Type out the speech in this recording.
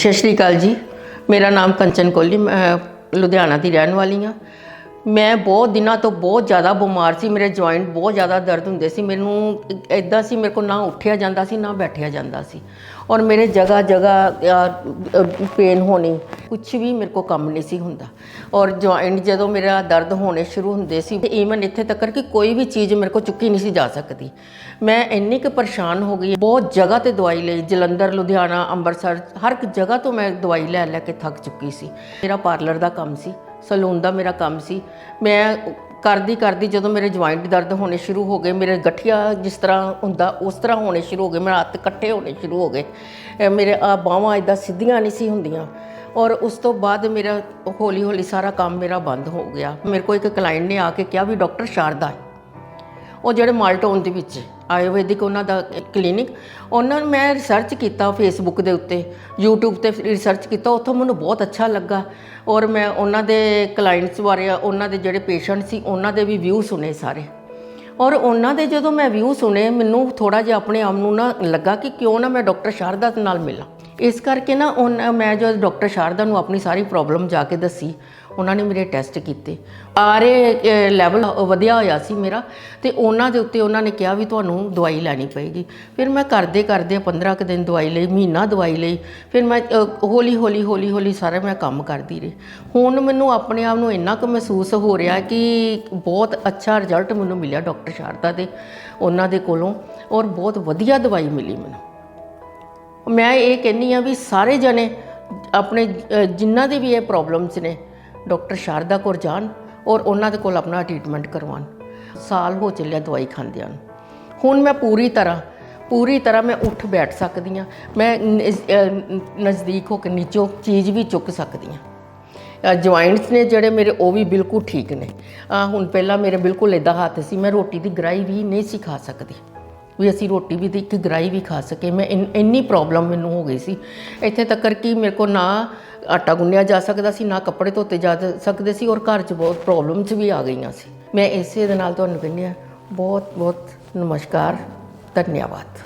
ਸਤਿ ਸ਼੍ਰੀ ਅਕਾਲ ਜੀ। ਮੇਰਾ ਨਾਮ ਕੰਚਨ ਕੋਹਲੀ ਮੈਂ ਲੁਧਿਆਣਾ ਦੀ ਰਹਿਣ ਵਾਲੀ ਹਾਂ। ਮੈਂ ਬਹੁਤ ਦਿਨਾਂ ਤੋਂ ਬਹੁਤ ਜ਼ਿਆਦਾ ਬਿਮਾਰ ਸੀ, ਮੇਰੇ ਜੁਆਇੰਟ ਬਹੁਤ ਜ਼ਿਆਦਾ ਦਰਦ ਹੁੰਦੇ ਸੀ, ਮੈਨੂੰ ਇਦਾਂ ਸੀ, ਮੇਰੇ ਕੋਲ ਨਾ ਉੱਠਿਆ ਜਾਂਦਾ ਸੀ, ਨਾ ਬੈਠਿਆ ਜਾਂਦਾ ਸੀ ਔਰ ਮੇਰੇ ਜਗ੍ਹਾ ਜਗ੍ਹਾ ਪੇਨ ਹੋਣੀ ਕੁਝ ਵੀ ਮੇਰੇ ਕੋਲ ਕੰਮ ਨਹੀਂ ਸੀ ਹੁੰਦਾ ਔਰ ਜੁਆਇੰਟ ਜਦੋਂ ਮੇਰਾ ਦਰਦ ਹੋਣੇ ਸ਼ੁਰੂ ਹੁੰਦੇ ਸੀ ਈਵਨ ਇੱਥੇ ਤੱਕ ਕਿ ਕੋਈ ਵੀ ਚੀਜ਼ ਮੇਰੇ ਕੋਲ ਚੁੱਕੀ ਨਹੀਂ ਸੀ ਜਾ ਸਕਦੀ। ਮੈਂ ਇੰਨੀ ਕੁ ਪਰੇਸ਼ਾਨ ਹੋ ਗਈ, ਬਹੁਤ ਜਗ੍ਹਾ ਤੇ ਦਵਾਈ ਲਈ, ਜਲੰਧਰ, ਲੁਧਿਆਣਾ, ਅੰਮ੍ਰਿਤਸਰ, ਹਰ ਇੱਕ ਜਗ੍ਹਾ ਤੋਂ ਮੈਂ ਦਵਾਈ ਲੈ ਲੈ ਕੇ ਥੱਕ ਚੁੱਕੀ ਸੀ। ਮੇਰਾ ਪਾਰਲਰ ਦਾ ਕੰਮ ਸੀ। ਸਲੂਨ ਦਾ ਮੇਰਾ ਕੰਮ ਸੀ। ਮੈਂ ਕਰਦੀ ਕਰਦੀ ਜਦੋਂ ਮੇਰੇ ਜੁਆਇੰਟ ਦਰਦ ਹੋਣੇ ਸ਼ੁਰੂ ਹੋ ਗਏ, ਮੇਰੇ ਗਠੀਆ ਜਿਸ ਤਰ੍ਹਾਂ ਹੁੰਦਾ ਉਸ ਤਰ੍ਹਾਂ ਹੋਣੇ ਸ਼ੁਰੂ ਹੋ ਗਏ, ਮੇਰੇ ਹੱਥ ਇਕੱਠੇ ਹੋਣੇ ਸ਼ੁਰੂ ਹੋ ਗਏ। ਮੇਰੇ ਆ ਬਾਹਾਂ ਇਦਾਂ ਸਿੱਧੀਆਂ ਨਹੀਂ ਸੀ ਹੁੰਦੀਆਂ ਔਰ ਉਸ ਤੋਂ ਬਾਅਦ ਮੇਰਾ ਹੌਲੀ ਹੌਲੀ ਸਾਰਾ ਕੰਮ ਮੇਰਾ ਬੰਦ ਹੋ ਗਿਆ। ਮੇਰੇ ਕੋਲ ਇੱਕ ਕਲਾਇੰਟ ਨੇ ਆ ਕੇ ਕਿਹਾ ਵੀ ਡਾਕਟਰ ਸ਼ਾਰਦਾ ਹੈ। ਉਹ ਜਿਹੜੇ ਮਾਲਟੋਨ ਦੇ ਵਿੱਚ ਆਯੁਰਵੈਦਿਕ ਉਹਨਾਂ ਦਾ ਕਲੀਨਿਕ। ਉਹਨਾਂ ਨੂੰ ਮੈਂ ਰਿਸਰਚ ਕੀਤਾ ਫੇਸਬੁੱਕ ਦੇ ਉੱਤੇ, YouTube ਤੇ ਰਿਸਰਚ ਕੀਤਾ, ਉੱਥੋਂ ਮੈਨੂੰ ਬਹੁਤ ਅੱਛਾ ਲੱਗਾ। ਔਰ ਮੈਂ ਉਹਨਾਂ ਦੇ ਕਲਾਇੰਟਸ ਬਾਰੇ, ਉਹਨਾਂ ਦੇ ਜਿਹੜੇ ਪੇਸ਼ੈਂਟ ਸੀ, ਉਹਨਾਂ ਦੇ ਵੀ ਵਿਊ ਸੁਣੇ ਸਾਰੇ। ਔਰ ਉਹਨਾਂ ਦੇ ਜਦੋਂ ਮੈਂ ਵਿਊ ਸੁਣੇ, ਮੈਨੂੰ ਥੋੜਾ ਜਿਹਾ ਆਪਣੇ ਆਪ ਨੂੰ ਨਾ ਲੱਗਾ ਕਿ ਕਿਉਂ ਨਾ ਮੈਂ ਡਾਕਟਰ ਸ਼ਾਰਦਾ ਨਾਲ ਮਿਲਾਂ। ਇਸ ਕਰਕੇ ਨਾ ਉਹਨਾਂ ਮੈਂ ਜੋ ਡਾਕਟਰ ਸ਼ਾਰਦਾ ਨੂੰ ਆਪਣੀ ਸਾਰੀ ਪ੍ਰੋਬਲਮ ਜਾ ਕੇ ਦੱਸੀ, ਉਹਨਾਂ ਨੇ ਮੇਰੇ ਟੈਸਟ ਕੀਤੇ। ਆਰੇ ਲੈਵਲ ਵਧਿਆ ਹੋਇਆ ਸੀ ਮੇਰਾ, ਤੇ ਉਹਨਾਂ ਦੇ ਉੱਤੇ ਉਹਨਾਂ ਨੇ ਕਿਹਾ ਵੀ ਤੁਹਾਨੂੰ ਦਵਾਈ ਲੈਣੀ ਪਏਗੀ। ਫਿਰ ਮੈਂ ਕਰਦੇ ਕਰਦੇ 15 ਕੁ ਦਿਨ ਦਵਾਈ ਲਈ, ਮਹੀਨਾ ਦਵਾਈ ਲਈ, ਫਿਰ ਮੈਂ ਹੌਲੀ ਹੌਲੀ ਹੌਲੀ ਹੌਲੀ ਸਾਰਾ ਮੈਂ ਕੰਮ ਕਰਦੀ ਰਹੀ। ਹੁਣ ਮੈਨੂੰ ਆਪਣੇ ਆਪ ਨੂੰ ਇੰਨਾ ਕੁ ਮਹਿਸੂਸ ਹੋ ਰਿਹਾ ਕਿ ਬਹੁਤ ਅੱਛਾ ਰਿਜ਼ਲਟ ਮੈਨੂੰ ਮਿਲਿਆ ਡਾਕਟਰ ਸ਼ਾਰਦਾ ਦੇ, ਉਹਨਾਂ ਦੇ ਕੋਲੋਂ, ਔਰ ਬਹੁਤ ਵਧੀਆ ਦਵਾਈ ਮਿਲੀ ਮੈਨੂੰ। ਮੈਂ ਇਹ ਕਹਿੰਨੀ ਆ ਵੀ ਸਾਰੇ ਜਣੇ ਆਪਣੇ ਜਿਨ੍ਹਾਂ ਦੇ ਵੀ ਇਹ ਪ੍ਰੋਬਲਮਸ ਨੇ ਡਾਕਟਰ ਸ਼ਾਰਦਾ ਕੋਲ ਜਾਣ ਔਰ ਉਹਨਾਂ ਦੇ ਕੋਲ ਆਪਣਾ ਟ੍ਰੀਟਮੈਂਟ ਕਰਵਾਉਣ। ਸਾਲ ਹੋ ਚੱਲਿਆ ਦਵਾਈ ਖਾਂਦਿਆਂ ਨੂੰ। ਹੁਣ ਮੈਂ ਪੂਰੀ ਤਰ੍ਹਾਂ ਪੂਰੀ ਤਰ੍ਹਾਂ ਮੈਂ ਉੱਠ ਬੈਠ ਸਕਦੀ ਹਾਂ। ਮੈਂ ਨ- ਨਜ਼ਦੀਕ ਹੋ ਕੇ ਨੀਚੋਂ ਚੀਜ਼ ਵੀ ਚੁੱਕ ਸਕਦੀ ਹਾਂ। ਜੁਆਇੰਟਸ ਨੇ ਜਿਹੜੇ ਮੇਰੇ, ਉਹ ਵੀ ਬਿਲਕੁਲ ਠੀਕ ਨੇ। ਆ ਹੁਣ ਪਹਿਲਾਂ ਮੇਰੇ ਬਿਲਕੁਲ ਇਦਾਂ ਹੱਥ ਸੀ, ਮੈਂ ਰੋਟੀ ਦੀ ਗਰਾਈ ਵੀ ਨਹੀਂ ਸੀ ਖਾ ਸਕਦੀ। ਵੀ ਅਸੀਂ ਰੋਟੀ ਵੀ ਦੀ ਇੱਕ ਗਰਾਈ ਵੀ ਖਾ ਸਕੇ। ਮੈਂ ਇੰਨ- ਇੰਨੀ ਪ੍ਰੋਬਲਮ ਮੈਨੂੰ ਹੋ ਗਈ ਸੀ। ਇੱਥੇ ਤੱਕ ਕਿ ਮੇਰੇ ਕੋ ਨਾ ਆਟਾ ਗੁੰਨਿਆ ਜਾ ਸਕਦਾ ਸੀ, ਨਾ ਕੱਪੜੇ ਧੋਤੇ ਜਾ ਸਕਦੇ ਸੀ ਔਰ ਘਰ 'ਚ ਬਹੁਤ ਪ੍ਰੋਬਲਮਸ ਵੀ ਆ ਗਈਆਂ ਸੀ। ਮੈਂ ਇਸੇ ਦੇ ਨਾਲ ਤੁਹਾਨੂੰ ਕਹਿੰਦੀ ਹਾਂ ਬਹੁਤ ਬਹੁਤ ਨਮਸਕਾਰ, ਧੰਨਵਾਦ।